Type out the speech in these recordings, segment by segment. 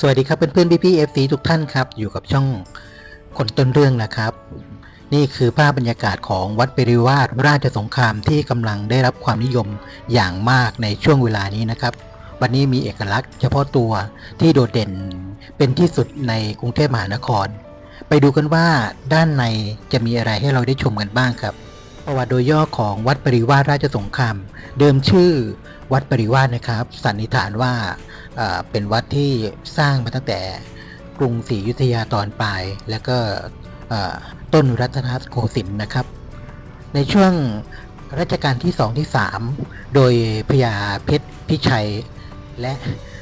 สวัสดีครับเพื่อนๆพี่ๆเอฟซีทุกท่านครับอยู่กับช่องคนต้นเรื่องนะครับ นี่คือภาพบรรยากาศของวัดปริวาสราชสงครามที่กำลังได้รับความนิยมอย่างมากในช่วงเวลานี้นะครับวันนี้มีเอกลักษณ์เฉพาะตัวที่โดดเด่นเป็นที่สุดในกรุงเทพมหานคร ไปดูกันว่าด้านในจะมีอะไรให้เราได้ชมกันบ้างครับประวัติโดยย่อของวัดปริวาสราชสงคราม เดิมชื่อวัดปริวาสนะครับ สันนิษฐานว่า เป็นวัดที่สร้างมาตั้งแต่กรุงศรีอยุธยาตอนปลาย แล้วก็ต้นรัตนโกสินทร์นะครับ ในช่วงรัชกาลที่2ที่3โดยพญาเพชรพิชัย และ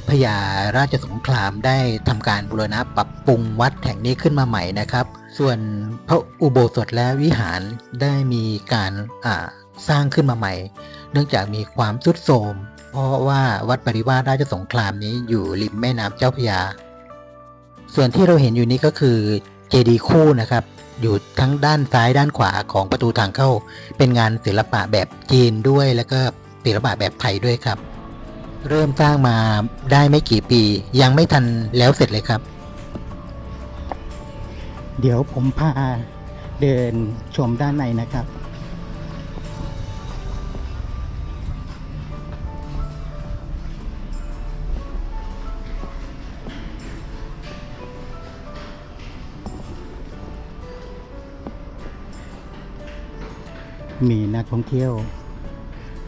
พญาราชสงครามได้ทำการบูรณะปรับปรุงวัดแห่งนี้ขึ้นมาใหม่นะครับ ส่วนพระอุโบสถและวิหารได้มีการสร้างขึ้นมาใหม่ เนื่องจากมีความทรุดโทรม เพราะว่าวัดปริวาสราชสงครามนี้อยู่ริมแม่น้ำเจ้าพระยา ส่วนที่เราเห็นอยู่นี้ก็คือเจดีย์คู่นะครับ อยู่ทั้งด้านซ้ายด้านขวาของประตูทางเข้า เป็นงานศิลปะแบบจีนด้วยแล้วก็ศิลปะแบบไทยด้วยครับ เริ่มสร้างมาได้ไม่กี่ปี ยังไม่ทันแล้วเสร็จเลยครับ เดี๋ยวผมพาเดินชมด้านในนะครับ มีนักท่องเที่ยว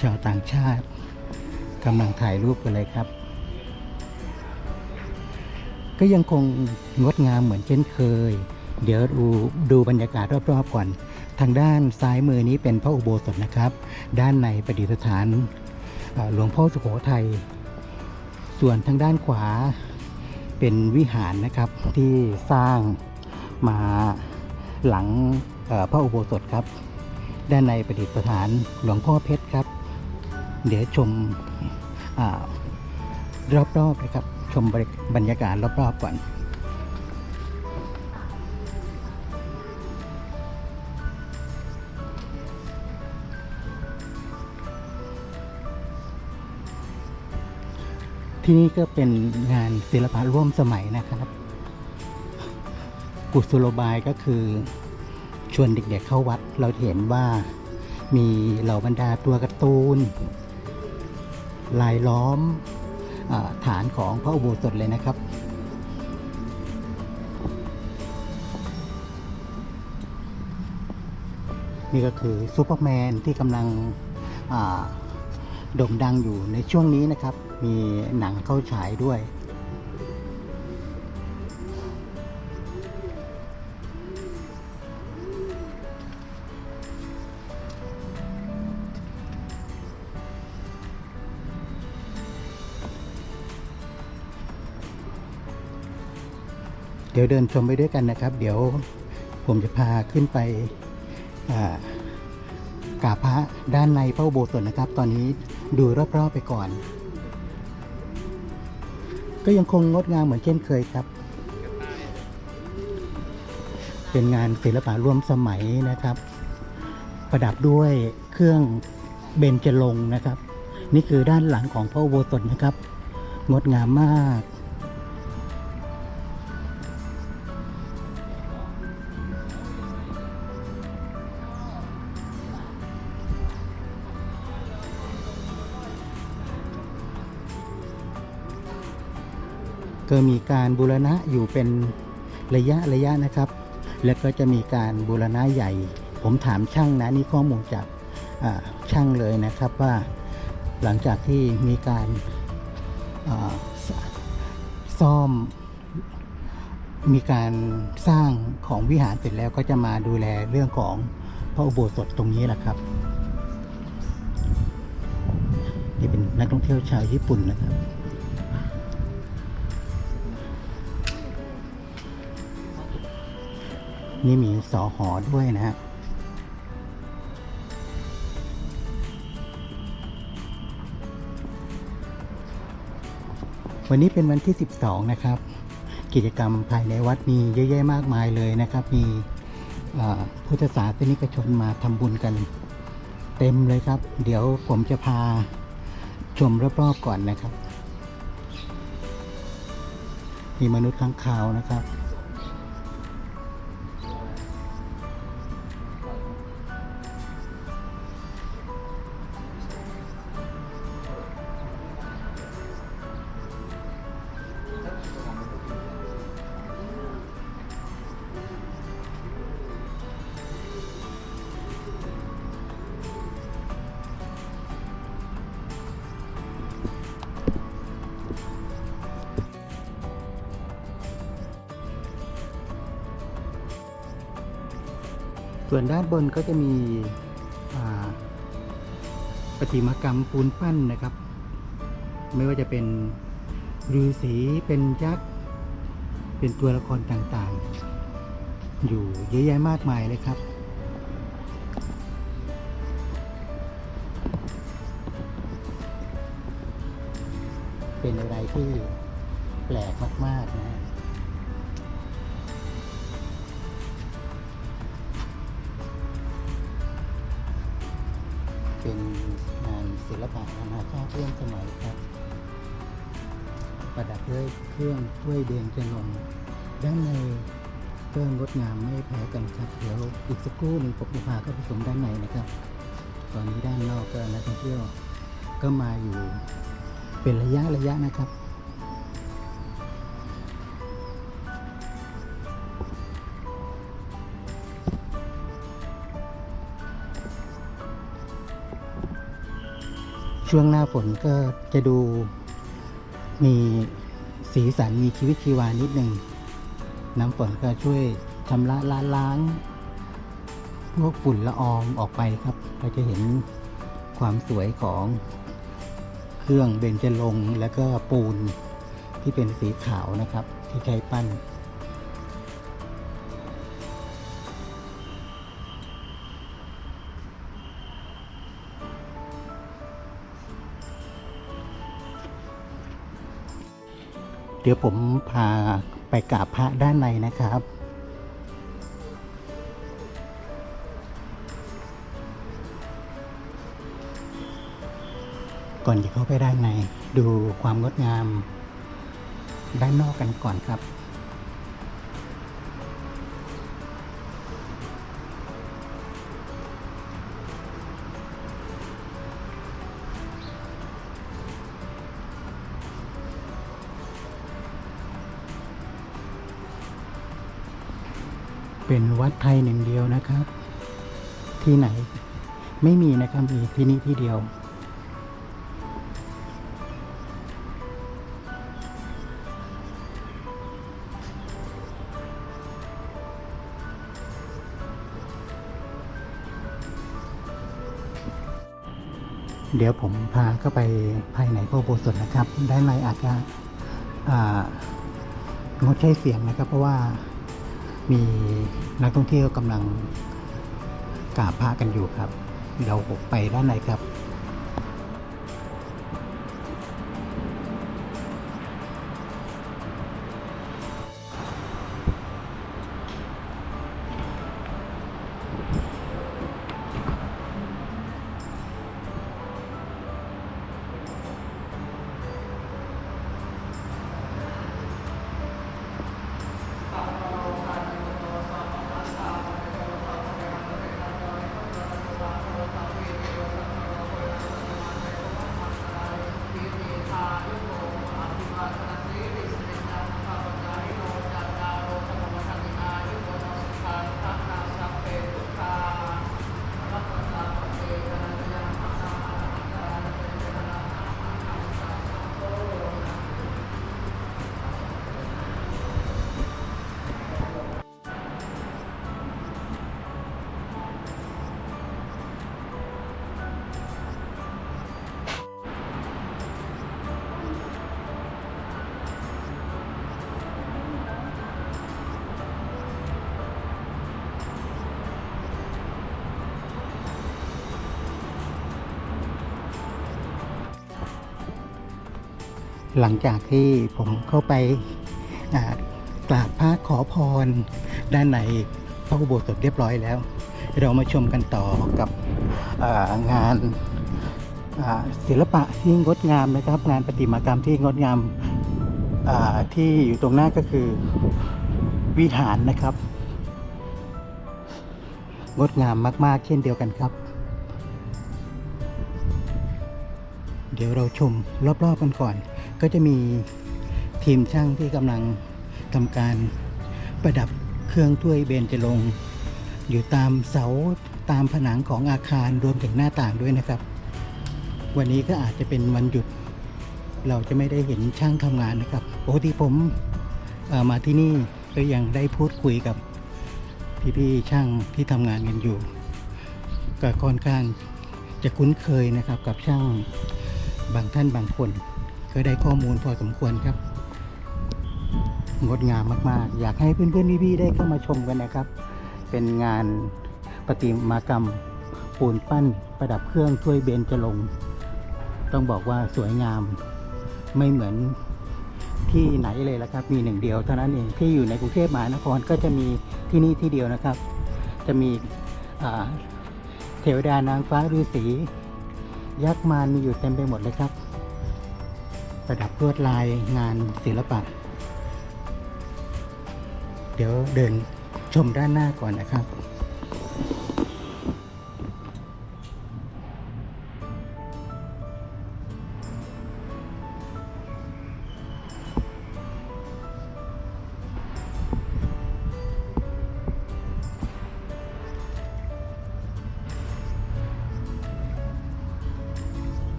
ชาวต่างชาติกำลังถ่ายรูปกันเลยครับ ก็ยังคงงดงามเหมือนเช่นเคย เดี๋ยวดูดูบรรยากาศรอบๆก่อน ทางด้านซ้ายมือนี้เป็นพระอุโบสถนะครับ ด้านในประดิษฐานหลวงพ่อสุโขทัย ส่วนทางด้านขวาเป็นวิหารนะครับที่สร้างมาหลังพระอุโบสถครับ ด้านในประดิษฐานหลวงพ่อเพชรครับ เดี๋ยวชมอรอบๆนะครับ ชมบรรยากาศรอบๆก่อนที่นี่ก็เป็นงานศิลปะร่วมสมัยนะครับ กุศโลบายก็คือ ชวนเด็กๆเข้าวัดเราเห็นว่ามีเหล่าบรรดาตัวการ์ตูน ลายล้อมอฐานของพระอุโบสถเลยนะครับ นี่ก็คือซูเปอร์แมนที่กำลังโด่งดังอยู่ในช่วงนี้นะครับ มีหนังเข้าฉายด้วย เดี๋ยวเดินชมไปด้วยกันนะครับ เดี๋ยวผมจะพาขึ้นไปกราบพระด้านในพระโบสถ์นะครับ ตอนนี้ดูรอบๆไปก่อน ก็ยังคงงดงามเหมือนเช่นเคยครับ เป็นงานศิลปะร่วมสมัยนะครับ ประดับด้วยเครื่องเบญจรงค์นะครับ นี่คือด้านหลังของพระโบสถ์นะครับ งดงามมาก ก็มีการบูรณะอยู่เป็นระยะระยะนะครับ แล้วก็จะมีการบูรณะใหญ่ ผมถามช่างนะนี่ข้อมูลจากช่างเลยนะครับว่าหลังจากที่มีการซ่อมมีการสร้างของวิหารเสร็จแล้วก็จะมาดูแลเรื่องของพระอุโบสถตรงนี้แหละครับนี่เป็นนักท่องเที่ยวชาวญี่ปุ่นนะครับ นี่มีสอหอด้วยนะฮะวันนี้เป็นวันที่ 12 นะครับ กิจกรรมภายในวัดมีเยอะแยะมากมายเลยนะครับ มีพุทธศาสนิกชนมาทำบุญกันเต็มเลยครับ เดี๋ยวผมจะพาชมรอบๆก่อนนะครับ มีมนุษย์ข้างคาวนะครับ วนด้านบนก็จะมีประติมากรรมปูนปั้นนะครับ ไม่ว่าจะเป็นฤาษีเป็นยักษ์ เป็นตัวละครต่างๆ อยู่เยอะแยะมากมายเลยครับ เป็นอะไรที่แปลกมาก ๆ นะ ศิลปะนานาชาติร่วมสมัยครับ ประดับด้วยเครื่องถ้วยเบญจนงด้านในก็งดงามไม่แพ้กันครับ เดี๋ยวอีกสักครู่หนึ่งผมจะพาเข้าไปชมด้านในนะครับ ตอนนี้ด้านนอกก็นักท่องเที่ยวก็มาอยู่เป็นระยะระยะนะครับ ช่วงหน้าฝนก็จะดูมีสีสันมีชีวิตชีวานิดหนึ่งน้ำฝนก็ช่วยชำระล้าล้างพวกฝุ่นละอองออกไปครับ เราจะเห็นความสวยของเครื่องเบญจรงค์แล้วก็ปูนที่เป็นสีขาวนะครับ ที่ใช้ปั้น เดี๋ยวผมพาไปกราบพระด้านในนะครับ ก่อนจะเข้าไปด้านในดูความงดงามด้านนอกกันก่อนครับ เป็นวัดไทยหนึ่งเดียวนะครับ ที่ไหนไม่มีนะครับมีที่นี่ที่เดียว เดี๋ยวผมพาเข้าไปภายในพระโบสถนะครับ ได้านในอาจจะอ่างดใช้เสียงนะครับ เพราะว่า มีนักท่องเที่ยวกำลังกราบพระกันอยู่ครับเดี๋ยวผมไปด้านในครับ หลังจากที่ผมเข้าไปกราบพระขอพร ด้านในพระอุโบสถเรียบร้อยแล้ว เรามาชมกันต่อกับางานศิลปะที่งดงามนะครับ งานประติมากรรมที่งดงามาที่อยู่ตรงหน้าก็คือวิหารนะครับ งดงามมาก ๆ เช่นเดียวกันครับ เดี๋ยวเราชมรอบ ๆ กันก่อน ก็จะมีทีมช่างที่กำลังทำการประดับเครื่องถ้วยเบญจรงค์อยู่ตามเสาตามผนังของอาคารรวมถึงหน้าต่างด้วยนะครับ วันนี้ก็อาจจะเป็นวันหยุด เราจะไม่ได้เห็นช่างทำงานนะครับปกติผมมาที่นี่ก็ยังได้พูดคุยกับพี่ๆช่างที่ทำงานกันอยู่ ก็ค่อนข้างจะคุ้นเคยนะครับกับช่างบางท่านบางคน ก็ได้ข้อมูลพอสมควรครับ งดงามมากๆ อยากให้เพื่อนๆพี่ๆได้เข้ามาชมกันนะครับ เป็นงานประติมากรรมปูนปั้นประดับเครื่องถ้วยเบญจรงค์ต้องบอกว่าสวยงามไม่เหมือนที่ไหนเลยละครับ มีหนึ่งเดียวเท่านั้นเองที่อยู่ในกรุงเทพมหานครก็จะมีที่นี่ที่เดียวนะครับ จะมีเทวดานางฟ้าฤาษียักษ์มารมีอยู่เต็มไปหมดเลยครับ ประดับลวดลายงานศิลปะ เดี๋ยวเดินชมด้านหน้าก่อนนะครับ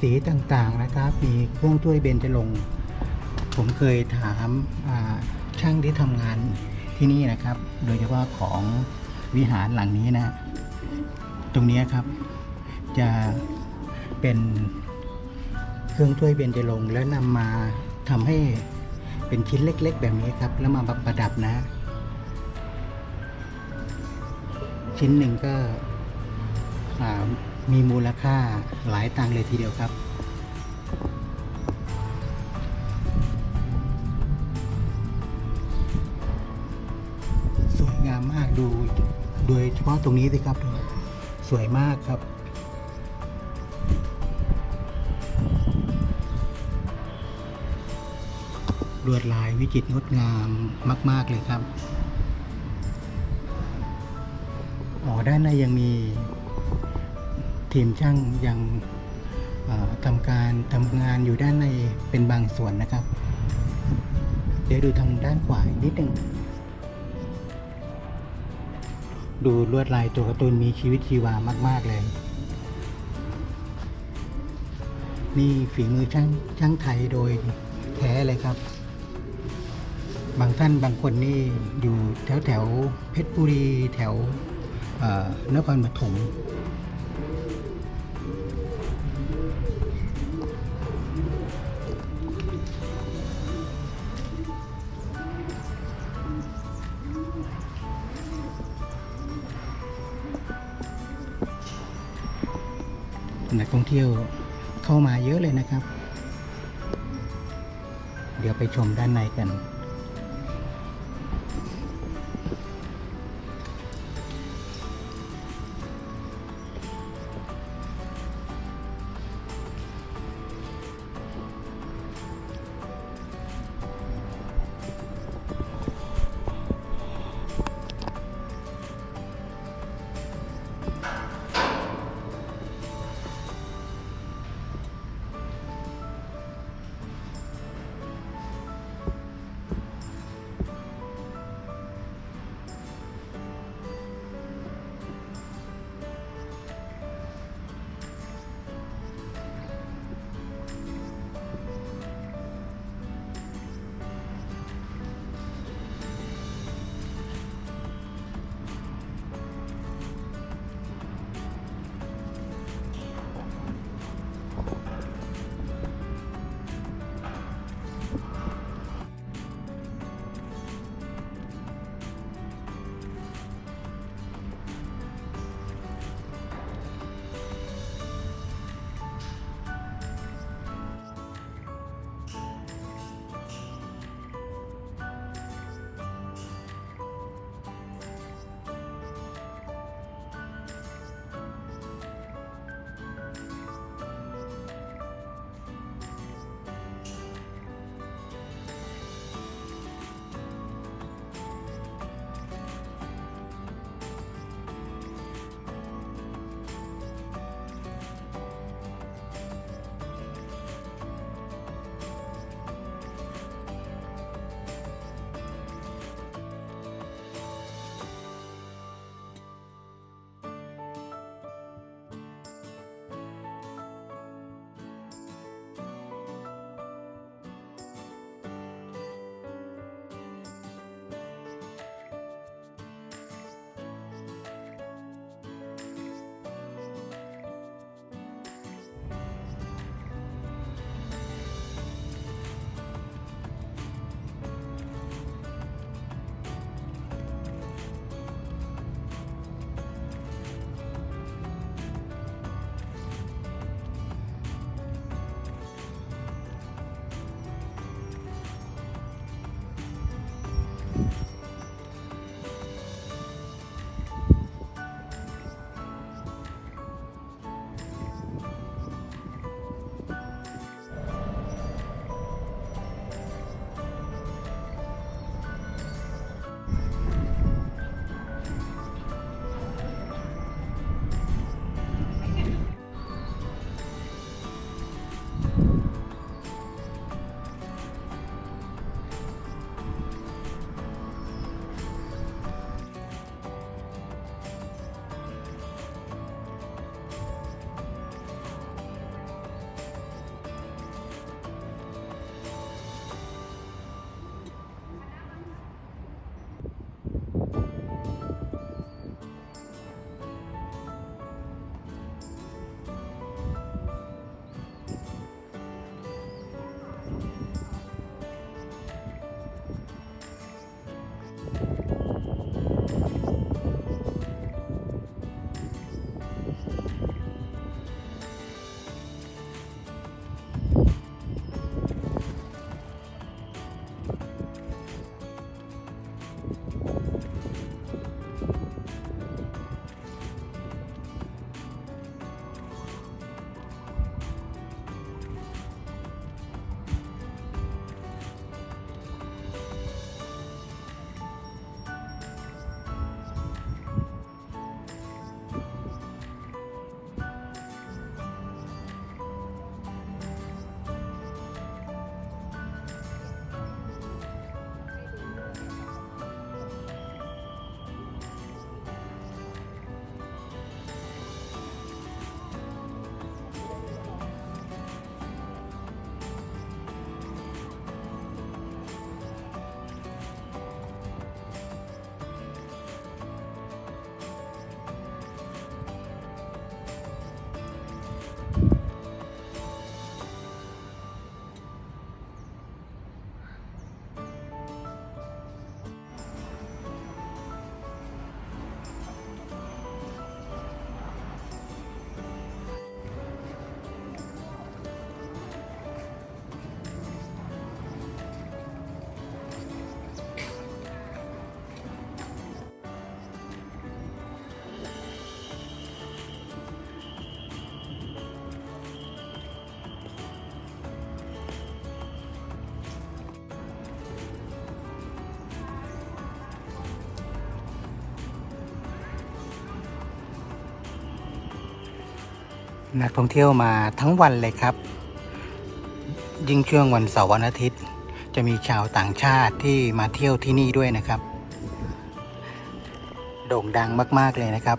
สีต่างๆนะครับ มีเครื่องถ้วยเบญจรงผมเคยถามช่างที่ทำงานที่นี่นะครับ โดยเฉพาะของวิหารหลังนี้นะ ตรงนี้ครับ จะเป็นเครื่องถ้วยเบญจรงแล้วนำมาทำให้เป็นชิ้นเล็ก ๆ แบบนี้ครับ แล้วมาประดับนะ ชิ้นหนึ่งก็อ่า มีมูลค่าหลายตังเลยทีเดียวครับ สวยงามมากดูโดยเฉพาะตรงนี้สิครับดูสวยมากครับลวดลายวิจิตรงดงามมาก ๆ เลยครับ อ๋อ ด้านในยังมี ทีมช่างยังทำการทำงานอยู่ด้านในเป็นบางส่วนนะครับ เดี๋ยวดูทางด้านขวาอีกนิดหนึ่งดูลวดลายตัวการ์ตูนมีชีวิตชีวามาก ๆ เลย นี่ฝีมือช่างช่างไทยโดยแท้เลยครับ บางท่านบางคนนี่อยู่แถวแถวเพชรบุรีแถวเอ่อนครปฐม เที่ยวเข้ามาเยอะเลยนะครับ เดี๋ยวไปชมด้านในกัน นักท่องเที่ยวมาทั้งวันเลยครับ ยิ่งช่วงวันเสาร์วันอาทิตย์ จะมีชาวต่างชาติที่มาเที่ยวที่นี่ด้วยนะครับ โด่งดังมาก ๆ เลยนะครับ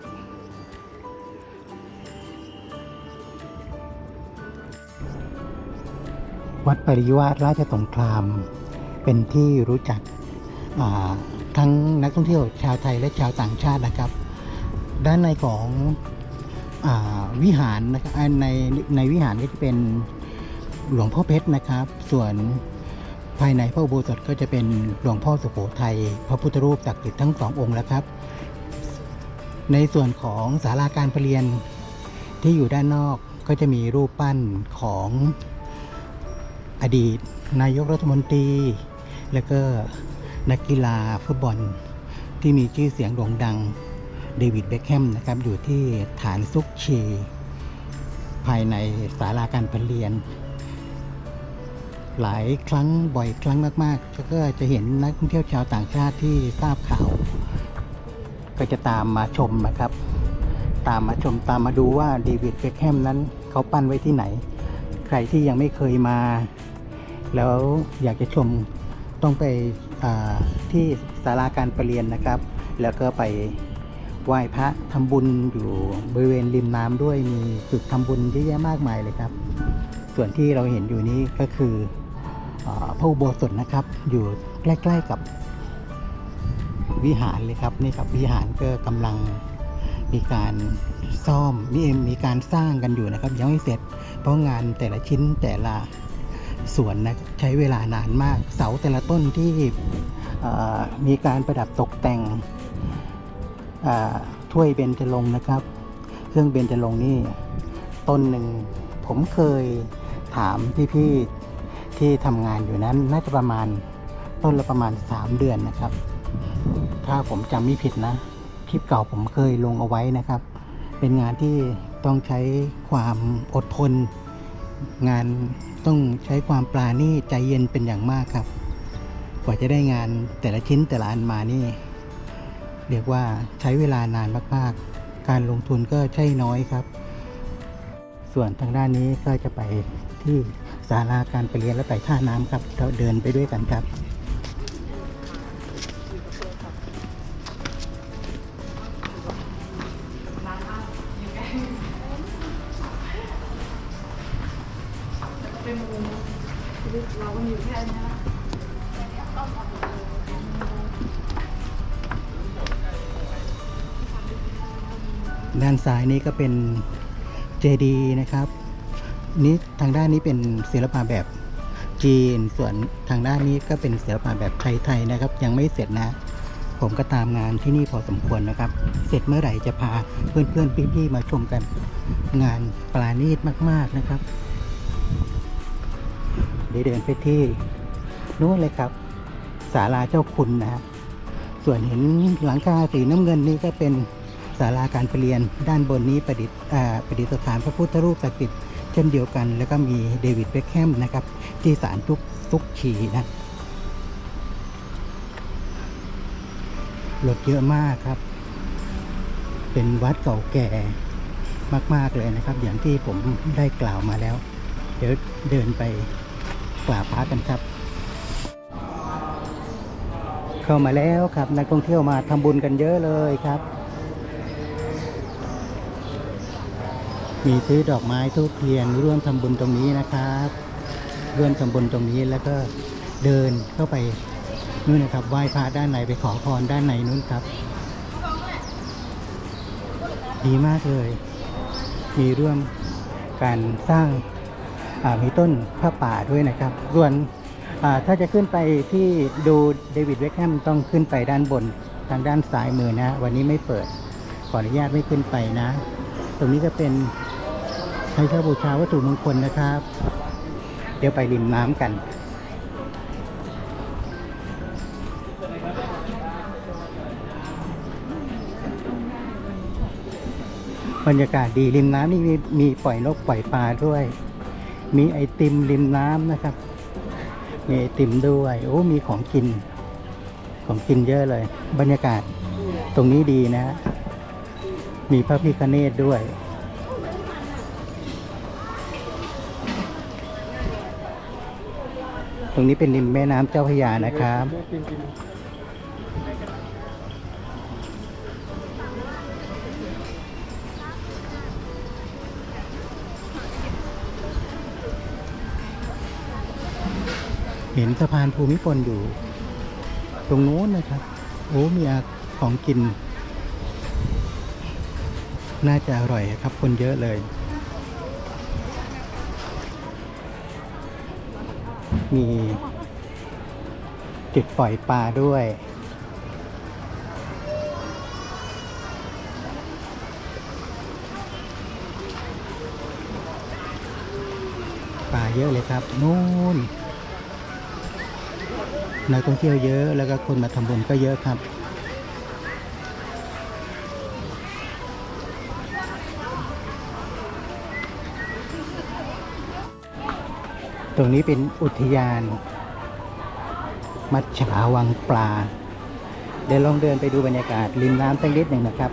วัดปริวาสราชสงคราม เป็นที่รู้จักทั้งนักท่องเที่ยวชาวไทยและชาวต่างชาตินะครับ ด้านในของ วิหารนะครับในในวิหารก็จะเป็นหลวงพ่อเพชรนะครับ ส่วนภายในพระอุโบสถก็จะเป็นหลวงพ่อสุโขทัยพระพุทธรูปศักดิ์สิทธิ์ทั้งสององค์แล้วครับ ในส่วนของศาลาการประเรียนที่อยู่ด้านนอกก็จะมีรูปปั้นของอดีต นายกรัฐมนตรี แล้วก็นักกีฬาฟุตบอลที่มีชื่อเสียงโด่งดัง เดวิดเบคแฮมนะครับอยู่ที่ฐานซุกชี ภายในศาลาการประเรียน หลายครั้งบ่อยครั้งมากๆ ก็จะเห็นนักท่องเที่ยวชาวต่างชาติที่ทราบข่าว ก็จะตามมาชมนะครับ ตามมาชมตามมาดูว่าเดวิดเบคแฮมนั้นเขาปั้นไว้ที่ไหน ใครที่ยังไม่เคยมา แล้วอยากจะชมต้องไปที่ศาลาการประเรียนนะครับ แล้วก็ไป ไหว้พระทำบุญอยู่บริเวณริมน้ำด้วยมีจุดทำบุญเยอะแยะมากมายเลยครับ ส่วนที่เราเห็นอยู่นี้ก็คืออพระอุโบสถนะครับ อยู่ใกล้ ๆกับวิหารเลยครับนี่ครับวิหารก็กำลังมีการซ่อมมีมีการสร้างกันอยู่นะครับยังไม่เสร็จ เพราะงานแต่ละชิ้นแต่ละส่วนนะใช้เวลานานมาก เสาแต่ละต้นที่มีการประดับตกแต่ง ถ้วยเบญจรงนะครับ เครื่องเบญจรงนี่ต้นหนึ่งผมเคยถามพี่ๆที่ทำงานอยู่นั้นน่าจะประมาณต้นละประมาณ 3 เดือนนะครับ ถ้าผมจำไม่ผิดนะ คลิปเก่าผมเคยลงเอาไว้นะครับ เป็นงานที่ต้องใช้ความอดทน งานต้องใช้ความปราณีตใจเย็นเป็นอย่างมากครับ กว่าจะได้งานแต่ละชิ้นแต่ละอันมานี่ เรียกว่าใช้เวลานานมากๆ การลงทุนก็ใช่น้อยครับ ส่วนทางด้านนี้ก็จะไปที่ศาลาการไปเรียนและไปท่าน้ำครับเราเดินไปด้วยกันครับ นซ้ายนี้ก็เป็นเจดีนะครับ นี่ทางด้านนี้เป็นศิลปะแบบจีน ส่วนทางด้านนี้ก็เป็นศิลปะแบบไทยๆนะครับ ยังไม่เสร็จนะ ผมก็ตามงานที่นี่พอสมควรนะครับ เสร็จเมื่อไหร่จะพาเพื่อนๆพี่ๆมาชมกันงานปราณีตมาก ๆนะครับเดี๋ยวเดินไปที่นู้นเลยครับศาลาเจ้าคุณนะฮะส่วนเห็นหลังคาสีน้ำเงินนี่ก็เป็น ศาลาการประเรียน ด้านบนนี้ประดิษฐ์ประดิษฐานพระพุทธรูปศักดิ์สิทธิ์เช่นเดียวกัน แล้วก็มีเดวิดเบคแฮมนะครับ ที่ศาลทุกทุกขีนะรถเยอะมากครับ เป็นวัดเก่าแก่มาก ๆ เลยนะครับ อย่างที่ผมได้กล่าวมาแล้ว เดี๋ยวเดินไปกราบพระกันครับ เข้ามาแล้วครับ นักท่องเที่ยวมาทำบุญกันเยอะเลยครับ มีซื้อดอกไม้ทูบเทียนร่วมทำบุญตรงนี้นะครับ ร่วมทำบุญตรงนี้แล้วก็เดินเข้าไปนู่นนะครับไหว้พระด้านในไปขอพรด้านในนู้นครับ ดีมากเลย มีร่วมการสร้างามีต้นผ้าป่าด้วยนะครับ ส่วนถ้าจะขึ้นไปที่ดูเดวิดเวคแฮมต้องขึ้นไปด้านบนทางด้านซ้ายมือนะ วันนี้ไม่เปิดขออนุญาตไม่ขึ้นไปนะ ตรงนี้ก็เป็น ช้เช่าบูชาวัตถุมงคลนะครับ เดี๋ยวไปริมน้ำกันบรรยากาศดีริมน้ำนี่มีมีปล่อยนกปล่อยปลาด้วย มีไอติมริมน้ำนะครับ มีไอติมด้วยโอ้มีของกิน ของกินเยอะเลย บรรยากาศตรงนี้ดีนะฮะมีพระพิคเนตด้วย รงนี้เป็นริมแม่น้ำเจ้าพระยานะครับเห็นสะพานภูมิพลอยู่ ตรงโน้นนะครับ โอ้มีอของกิน น่าจะอร่อยครับ คนเยอะเลย มีจุดปล่อยปลาด้วย ปลาเยอะเลยครับ นู่นนักท่องเที่ยวเยอะแล้วก็คนมาทำบุญก็เยอะครับ ตรงนี้เป็นอุทยาน มัจฉาวังปลา เดี๋ยวลองเดินไปดูบรรยากาศริมน้ำสักนิดหนึ่งนะครับ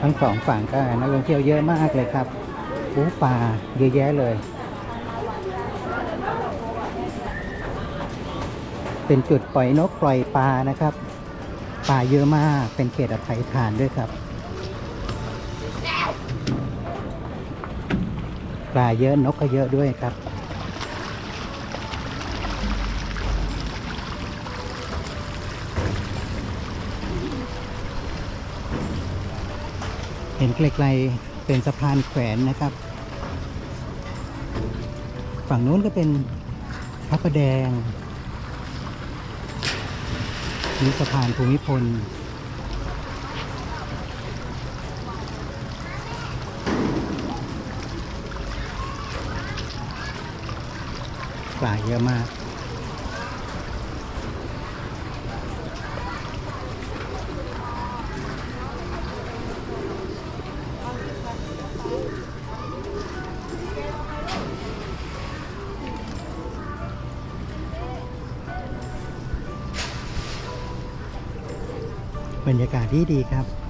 ทั้งสองฝั่งก็นักท่องเที่ยวเยอะมากเลยครับโอ้ปลาเยอะแยะเลย เป็นจุดปล่อยนกปล่อยปลานะครับปลาเยอะมากเป็นเขตอภัยทานด้วยครับปลาเยอะนกก็เยอะด้วยครับ ห็นไกลๆเป็นสะพานแขวนนะครับ ฝั่งนู้นก็เป็นพระประแดงนี่สะพานภูมิพลปลาเยอะมาก รรยากาศที่ดีครับ